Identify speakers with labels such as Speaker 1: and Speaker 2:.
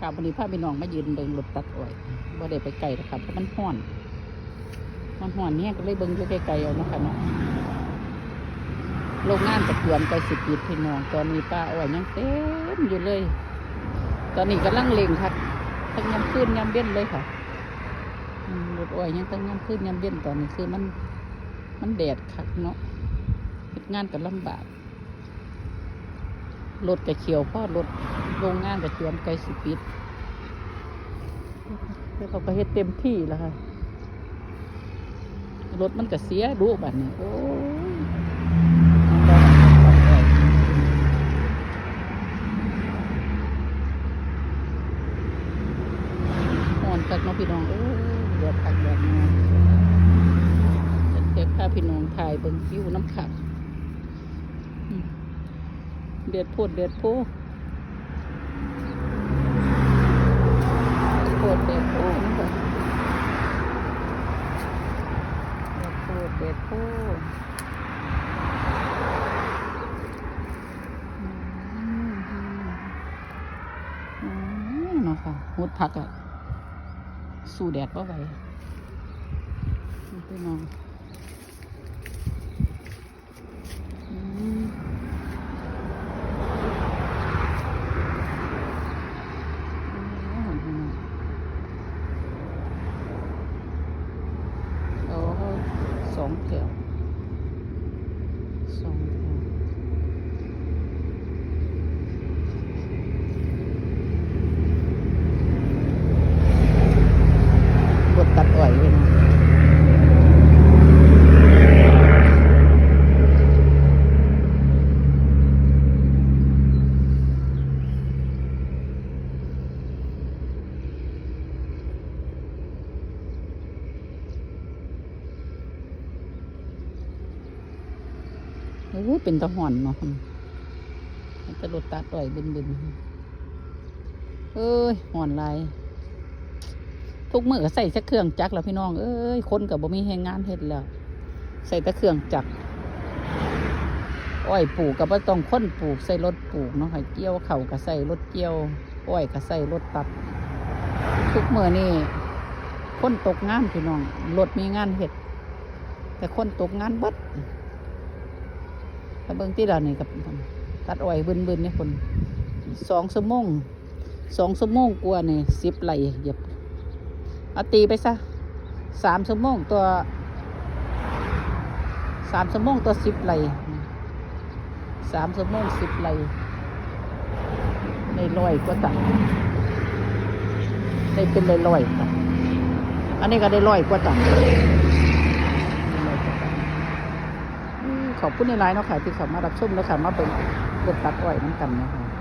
Speaker 1: กาบวันนี้พาพี่น้องมายืนเบิ่งรถตัดอ้อยบ่ได้ไปไกลหรอกครับเพราะมันห้อน มันห้อนเนี่ยก็เลยเบิ่งอยู่ไกลๆเอาเนาะคะเนาะโรงงานตะเกียนใกล้สิปิดพี่น้องตอนนี้ป้าอ้อยยังเต็มอยู่เลย ตอนนี้กำลังเล็งครับทั้งยำขึ้นยำเบี้ยนเลยค่ะรถอ้อยยังทั้งยำขึ้นยำเบี้ยนตอนนี้คือมัน มันแดดคักเนาะงานก็ลำบากรถกระเขียวพ่อรถ โรงงานกระเทียมไกลสิปิดแล้วเขาก็เฮ็ดเต็มที่แล้วค่ะ รถมันก็เสียดูบัดนี้โอ้ยห่อนคักเนาะพี่น้องเอ้เดือดคักแบบนี้เด็กพาพี่น้องถ่ายเบิ่งวิวน้ำขักอืมเดือดโพดเดือดโพดโพดเดือดโพดนะคะ เด็ดผู้เด็ดโพดอืมอืมเนาะค่ะหุดผักอะสู้แดดว่าไหวพี่น้องอืมอืมพี่น้อง โอ้ สองแถวสองแถวบดตัดอ่อยเลยนะ อ้ยเป็นตะห่อนเนาะมันจะลดตัดอ่อยบึนบึนๆเอ้ยห่อนลายทุกมือก็ใส่แต่เครื่องจักรแล้วพี่น้องเอ้ยคนกับบ่มีแรงงานเฮ็ดแล้ว ใส่แต่เครื่องจักรอ้อยปลูกกับว่าต้องค้นปลูกใส่รถปลูกเนาะค่ะเกี่ยวเข่าวก็ใส่รถเกี่ยว อ้อยก็ใส่รถตัด ทุกมือนี่คนตกงานพี่น้องรถมีงานเฮ็ด แต่คนตกงานเบิด ถ้าเบิ่งที่ดานี่กับตัดอ้อยบึนๆนี่คนสองชั่วโมงสองชั่วโมงกว่านี่สิบไหลเหยียบเอาตีไปซะสามชั่วโมงตัวสามชั่วโมงตัวสิบไหลสามชั่วโมงสิบไหลในลอยกวาตังได้เป็นลอยลอยๆอันนี้ก็ได้ลอยกว่าตังอืม ขอบคุณในไลน์เนาะค่ะที่เขามารับชมแล้วค่ะมาเป็นรถตัดอ้อยน้ำกันนะคะ